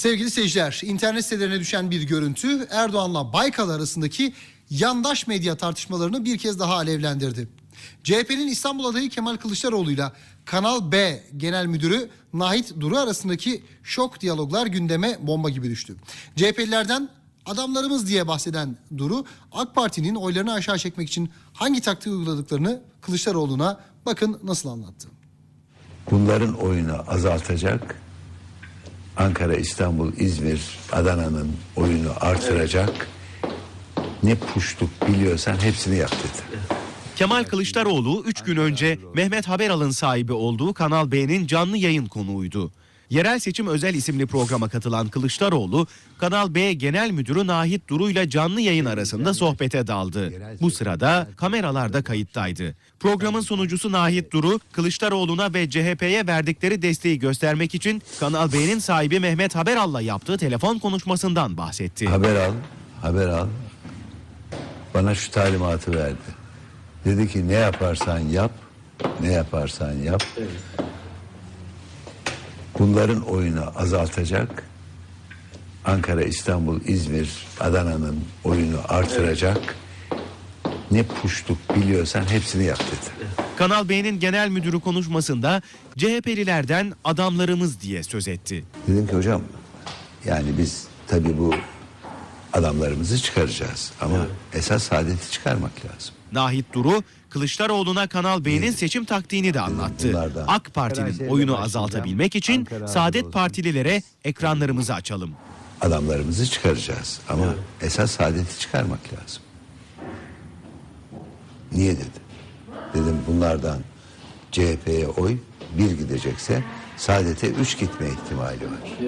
Sevgili seyirciler, internet sitelerine düşen bir görüntü Erdoğan'la Baykal arasındaki yandaş medya tartışmalarını bir kez daha alevlendirdi. CHP'nin İstanbul adayı Kemal Kılıçdaroğlu'yla Kanal B Genel Müdürü Nahit Duru arasındaki şok diyaloglar gündeme bomba gibi düştü. CHP'lilerden adamlarımız diye bahseden Duru, AK Parti'nin oylarını aşağı çekmek için hangi taktiği uyguladıklarını Kılıçdaroğlu'na bakın nasıl anlattı. Bunların oyunu azaltacak. Ankara, İstanbul, İzmir, Adana'nın oyunu artıracak. Ne puştuk biliyorsan hepsini yap dedi. Kemal Kılıçdaroğlu 3 gün önce Mehmet Haberal'ın sahibi olduğu Kanal B'nin canlı yayın konuğuydu. Yerel Seçim Özel isimli programa katılan Kılıçdaroğlu, Kanal B Genel Müdürü Nahit Duru ile canlı yayın arasında sohbete daldı. Bu sırada kameralar da kayıttaydı. Programın sunucusu Nahit Duru, Kılıçdaroğlu'na ve CHP'ye verdikleri desteği göstermek için Kanal B'nin sahibi Mehmet Haberal'la yaptığı telefon konuşmasından bahsetti. Haber al, haber al. Bana şu talimatı verdi. Dedi ki ne yaparsan yap, ne yaparsan yap. Bunların oyunu azaltacak. Ankara, İstanbul, İzmir, Adana'nın oyunu artıracak. Ne puştuk biliyorsan hepsini yap dedi. Kanal B'nin genel müdürü konuşmasında CHP'lilerden adamlarımız diye söz etti. Dedim ki hocam yani biz tabii bu adamlarımızı çıkaracağız ama esas saadeti çıkarmak lazım. Nahit Duru, Kılıçdaroğlu'na Kanal B'nin seçim taktiğini de anlattı. bunlardan. AK Parti'nin oyunu azaltabilmek için Ankara, Saadet. Partililere ekranlarımızı açalım. Adamlarımızı çıkaracağız ama esas saadeti çıkarmak lazım. Niye dedi? Dedim bunlardan CHP'ye oy bir gidecekse saadete üç gitme ihtimali var.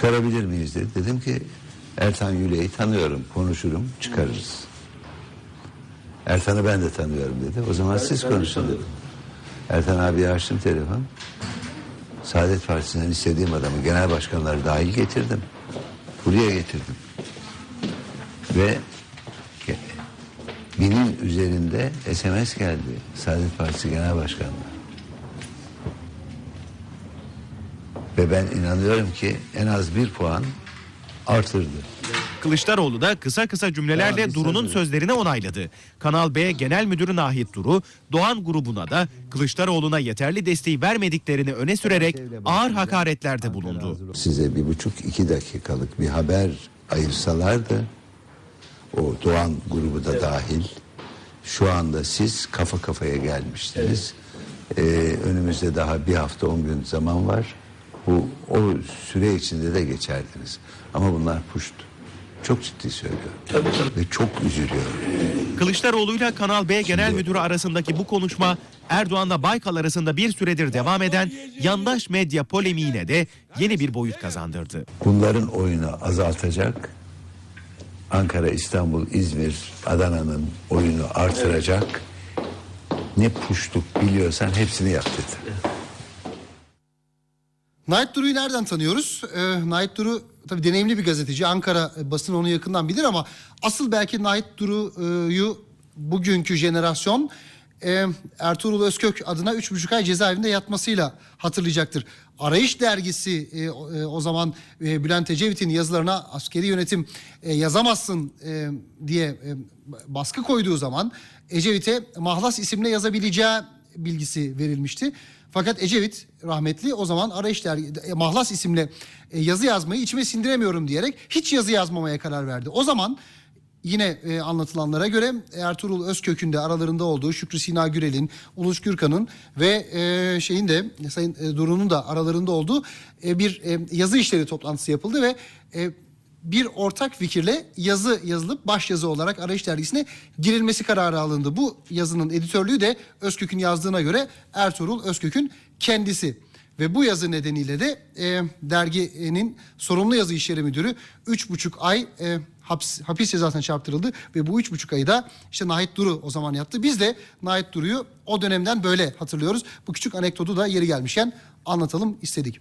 Çıkarabilir miyiz dedi. Dedim ki Ertan Yüle'yi tanıyorum, konuşurum, çıkarırız. Ertan'ı ben de tanıyorum dedi. O zaman siz konuşun dedim. Ertan abi açtım telefon. Saadet Partisi'nden istediğim adamı genel başkanları dahil getirdim. Buraya getirdim. Ve binin üzerinde SMS geldi. Saadet Partisi Genel Başkanı'na. Ve ben inanıyorum ki en az bir puan artırdı. Kılıçdaroğlu da kısa kısa cümlelerle Duru'nun sözlerini onayladı. Kanal B Genel Müdürü Nahit Duru, Doğan grubuna da Kılıçdaroğlu'na yeterli desteği vermediklerini öne sürerek ağır hakaretlerde bulundu. Size bir buçuk iki dakikalık bir haber ayırsalardı o Doğan grubu da dahil şu anda siz kafa kafaya gelmiştiniz. Ee, önümüzde daha bir hafta on gün zaman var. Bu o süre içinde de geçerdiniz. Ama bunlar puşt. Çok ciddi söylüyorum. Ve çok üzülüyorum. Kılıçdaroğlu'yla Kanal B Genel Müdürü arasındaki bu konuşma Erdoğan'la Baykal arasında bir süredir devam eden yandaş medya polemiğine de yeni bir boyut kazandırdı. Bunların oyunu azaltacak. Ankara, İstanbul, İzmir, Adana'nın oyunu artıracak. Ne puştuk biliyorsan hepsini yap dedi. Nait Duru'yu nereden tanıyoruz? Ee, Nait Duru tabii deneyimli bir gazeteci. Ankara e, basını onu yakından bilir ama asıl belki Nait Duru'yu bugünkü jenerasyon e, Ertuğrul Özkök adına üç buçuk ay cezaevinde yatmasıyla hatırlayacaktır. Arayış dergisi e, e, o zaman e, Bülent Ecevit'in yazılarına askeri yönetim e, yazamazsın e, diye e, baskı koyduğu zaman Ecevit'e Mahlas isimle yazabileceği bilgisi verilmişti. Fakat Ecevit rahmetli o zaman Arayış Dergi, e, Mahlas isimli e, yazı yazmayı içime sindiremiyorum diyerek hiç yazı yazmamaya karar verdi. O zaman yine e, anlatılanlara göre Ertuğrul Özkök'ün de aralarında olduğu Şükrü Sina Gürel'in, Uluç Gürkan'ın ve şeyin de Sayın e, Duru'nun da aralarında olduğu bir yazı işleri toplantısı yapıldı ve bir ortak fikirle yazı yazılıp başyazı olarak Arayış Dergisi'ne girilmesi kararı alındı. Bu yazının editörlüğü de Özkök'ün yazdığına göre Ertuğrul Özkök'ün kendisi. Ve bu yazı nedeniyle de e, derginin sorumlu yazı işleri müdürü üç buçuk ay e, haps, hapis cezasına çarptırıldı. Ve bu üç buçuk ayı da işte Nahit Duru o zaman yattı. Biz de Nahit Duru'yu o dönemden böyle hatırlıyoruz. Bu küçük anekdotu da yeri gelmişken anlatalım istedik.